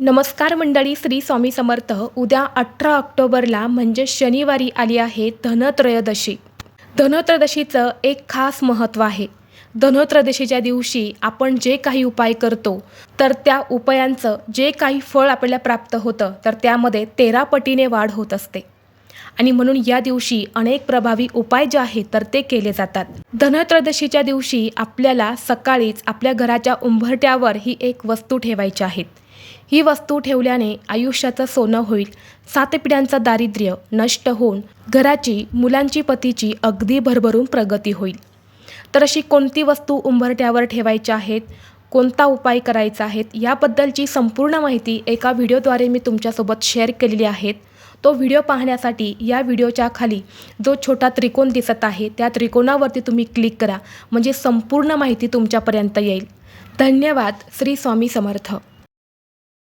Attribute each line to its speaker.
Speaker 1: नमस्कार मंडळी श्री स्वामी समर्थ. उद्या अठरा ऑक्टोबरला म्हणजे शनिवारी आली आहे धनत्रयोदशी. धनत्रयोदशीचं एक खास महत्त्व आहे. धनत्रयोदशीच्या दिवशी आपण जे काही उपाय करतो तर त्या उपायांचं जे काही फळ आपल्याला प्राप्त होतं तर त्यामध्ये तेरा पटीने वाढ होत असते. आणि म्हणून या दिवशी अनेक प्रभावी उपाय जे आहेत तर ते केले जातात. धनत्रयोदशीच्या दिवशी आपल्याला सकाळीच आपल्या घराच्या उंबरट्यावर ही एक वस्तू ठेवायची आहेत ही वस्तू ठेवल्याने आयुष्याचं सोनं होईल. सात पिढ्यांचं दारिद्र्य नष्ट होऊन घराची मुलांची पतीची अगदी भरभरून प्रगती होईल. तर अशी कोणती वस्तू उंबरट्यावर ठेवायच्या आहेत? कोणता उपाय करायचा आहेत? याबद्दलची संपूर्ण माहिती एका व्हिडिओद्वारे मी तुमच्यासोबत शेअर केलेली आहेत तो व्हिडिओ पाहण्यासाठी या व्हिडिओच्या खाली जो छोटा त्रिकोण दिसत आहे त्या त्रिकोणावरती तुम्ही क्लिक करा. म्हणजे संपूर्ण माहिती तुमच्यापर्यंत येईल. धन्यवाद. श्री स्वामी समर्थ.